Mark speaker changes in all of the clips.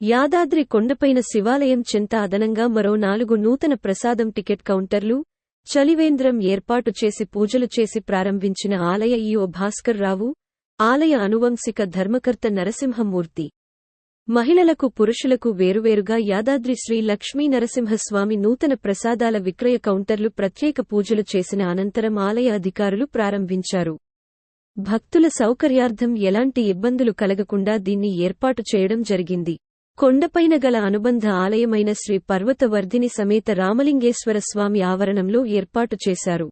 Speaker 1: యాదాద్రి కొండపైన శివాలయం చెంత అదనంగా మరో నాలుగు నూతన ప్రసాదం టికెట్ కౌంటర్లు చలివేంద్రం ఏర్పాటు చేసి పూజలు చేసి ప్రారంభించిన ఆలయ ఈఓ భాస్కర్ రావు ఆలయ అనువంశిక ధర్మకర్త నరసింహమూర్తి. మహిళలకు పురుషులకు వేరువేరుగా యాదాద్రి శ్రీ లక్ష్మీ నరసింహస్వామి నూతన ప్రసాదాల విక్రయ కౌంటర్లు ప్రత్యేక పూజలు చేసిన అనంతరం ఆలయ అధికారులు ప్రారంభించారు. భక్తుల సౌకర్యార్థం ఎలాంటి ఇబ్బందులు కలగకుండా దీన్ని ఏర్పాటు చేయడం జరిగింది. కొండపైన గల అనుబంధ ఆలయమైన శ్రీ పర్వతవర్ధిని సమేత రామలింగేశ్వర స్వామి ఆవరణంలో ఏర్పాటు చేశారు.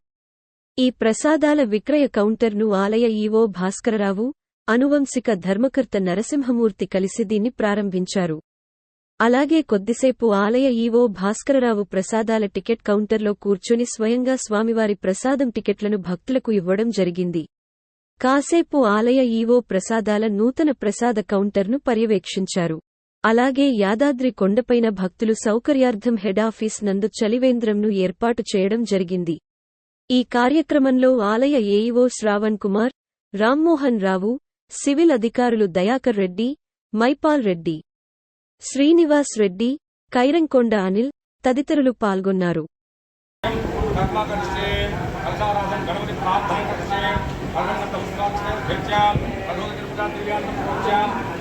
Speaker 1: ఈ ప్రసాదాల విక్రయ కౌంటర్ను ఆలయ ఈవో భాస్కరరావు అనువంశిక ధర్మకర్త నరసింహమూర్తి కలిసి దీన్ని ప్రారంభించారు. అలాగే కొద్దిసేపు ఆలయ ఈవో భాస్కరరావు ప్రసాదాల టికెట్ కౌంటర్లో కూర్చుని స్వయంగా స్వామివారి ప్రసాదం టికెట్లను భక్తులకు ఇవ్వడం జరిగింది. కాసేపు ఆలయ ఈవో ప్రసాదాల నూతన ప్రసాద కౌంటర్ను పర్యవేక్షించారు. అలాగే యాదాద్రి కొండపైన భక్తులు సౌకర్యార్థం హెడాఫీస్ నందు చలివేంద్రంను ఏర్పాటు చేయడం జరిగింది. ఈ కార్యక్రమంలో ఆలయ ఏఈఓ శ్రావణ్ కుమార్ రామ్మోహన్ రావు సివిల్ అధికారులు దయాకర్ రెడ్డి మైపాల్ రెడ్డి శ్రీనివాస్ రెడ్డి కైరంకొండ అనిల్ తదితరులు పాల్గొన్నారు.